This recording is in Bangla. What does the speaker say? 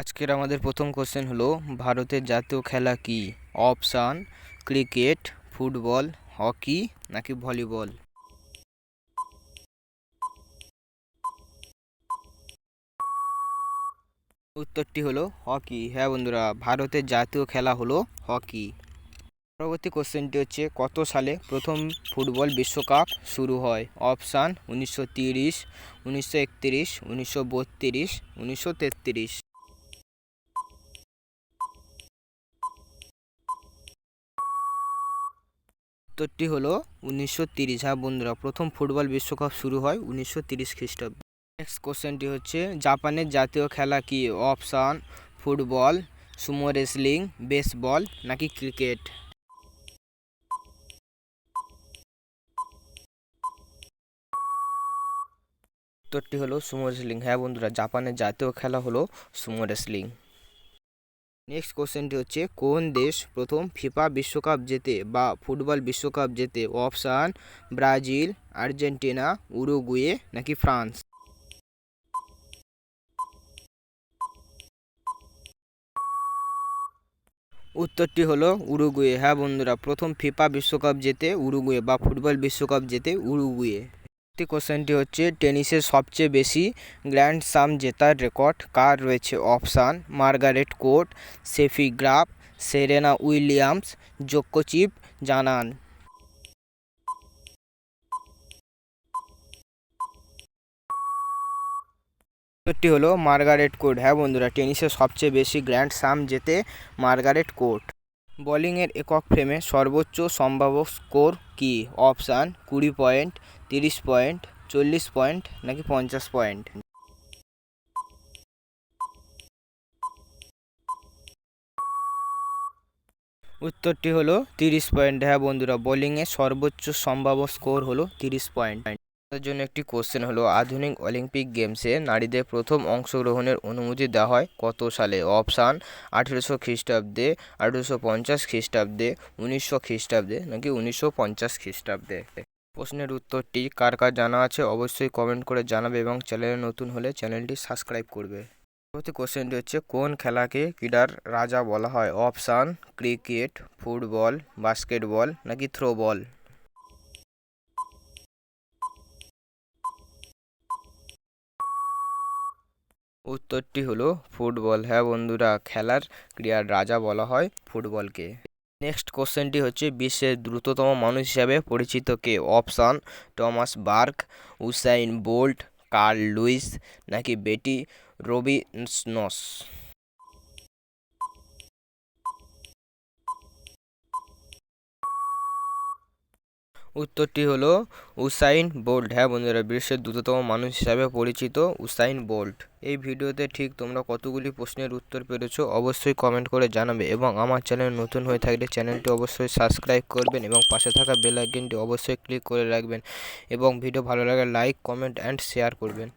আজকের আমাদের প্রথম কোশ্চেন হলো, ভারতের জাতীয় খেলা কি? অপশান ক্রিকেট ফুটবল হকি নাকি ভলিবল উত্তরটি হলো হকি হ্যাঁ বন্ধুরা, ভারতের জাতীয় খেলা হলো হকি পরবর্তী কোশ্চেনটি হচ্ছে, কত সালে প্রথম ফুটবল বিশ্বকাপ শুরু হয়? অপশান উনিশশো তিরিশ, উনিশশো একতিরিশ, উনিশশো বত্রিশ, উনিশশো তেত্রিশ। উত্তরটি হলো উনিশশো তিরিশ। হ্যাঁ বন্ধুরা, প্রথম ফুটবল বিশ্বকাপ শুরু হয় উনিশশো তিরিশ খ্রিস্টাব্দে। নেক্সট কোশ্চেনটি হচ্ছে, জাপানের জাতীয় খেলা কি? Option football sumo wrestling baseball নাকি ক্রিকেট উত্তরটি হলো সুমো রেসলিং হ্যাঁ বন্ধুরা, জাপানের জাতীয় খেলা হলো সুমো রেসলিং নেক্সট কোশ্চেনটি হচ্ছে, কোন দেশ প্রথম ফিফা বিশ্বকাপ জেতে বা ফুটবল বিশ্বকাপ জেতে অপশান ব্রাজিল, আর্জেন্টিনা, উরুগুয়ে নাকি ফ্রান্স? উত্তরটি হলো উরুগুয়ে। হ্যাঁ বন্ধুরা, প্রথম ফিফা বিশ্বকাপ জেতে উরুগুয়ে বা ফুটবল বিশ্বকাপ জেতে উরুগুয়ে। পরবর্তী কোশ্চেনটি হচ্ছে, টেনিসের সবচেয়ে বেশি গ্র্যান্ড সাম জেতার রেকর্ড কার রয়েছে? Option, Margaret Court, Steffi Graf, Serena Williams, জোকোচিপ, জানান। উত্তরটি হলো, মার্গারেট কোর্ট। হ্যাঁ বন্ধুরা, টেনিসের সবচেয়ে বেশি গ্র্যান্ড সাম জেতে মার্গারেট কোর্ট। বোলিংয়ের একক ফ্রেমে সর্বোচ্চ সম্ভাব্য স্কোর কি? অপশান, কুড়ি পয়েন্ট, তিরিশ পয়েন্ট, চল্লিশ পয়েন্ট নাকি পঞ্চাশ পয়েন্ট? উত্তরটি হলো তিরিশ পয়েন্ট। হ্যাঁ বন্ধুরা, বোলিংয়ে সর্বোচ্চ সম্ভাব্য স্কোর হলো তিরিশ পয়েন্ট। তার জন্য একটি কোশ্চেন হলো, আধুনিক অলিম্পিক গেমসে নারীদের প্রথম অংশগ্রহণের অনুমতি দেওয়া হয় কত সালে? অপশান আঠেরোশো খ্রিস্টাব্দে, আঠেরোশো পঞ্চাশ খ্রিস্টাব্দে, উনিশশো খ্রিস্টাব্দে নাকি উনিশশো পঞ্চাশ খ্রিস্টাব্দে? প্রশ্নের উত্তরটি কার কার জানা আছে অবশ্যই কমেন্ট করে জানাবে এবং চ্যানেলে নতুন হলে চ্যানেলটি সাবস্ক্রাইব করবে। পরবর্তী কোশ্চেনটি হচ্ছে, কোন খেলাকে ক্রীড়ার রাজা বলা হয়? অপশান ক্রিকেট ফুটবল বাস্কেটবল নাকি থ্রোবল উত্তরটি হলো ফুটবল। হ্যাঁ বন্ধুরা, খেলার ক্রীড়ার রাজা বলা হয় ফুটবলকে। নেক্সট কোশ্চেনটি হচ্ছে, বিশ্বের দ্রুততম মানুষ হিসাবে পরিচিত কে? Option, Thomas Burke, Usain Bolt, Carl Lewis নাকি বেটি রবিনসনস? উত্তরটি হলো উসাইন বোল্ট। হ্যাঁ বন্ধুরা, বিশ্বের দ্রুততম মানুষ হিসাবে পরিচিত উসাইন বোল্ট। এই ভিডিওতে ঠিক তোমরা কতগুলি প্রশ্নের উত্তর পেরেছ অবশ্যই কমেন্ট করে জানাবে এবং আমার চ্যানেল নতুন হয়ে থাকলে চ্যানেলটি অবশ্যই সাবস্ক্রাইব করবেন এবং পাশে থাকা বেল আইকনটি অবশ্যই ক্লিক করে রাখবেন এবং ভিডিও ভালো লাগে লাইক, কমেন্ট, অ্যান্ড শেয়ার করবেন।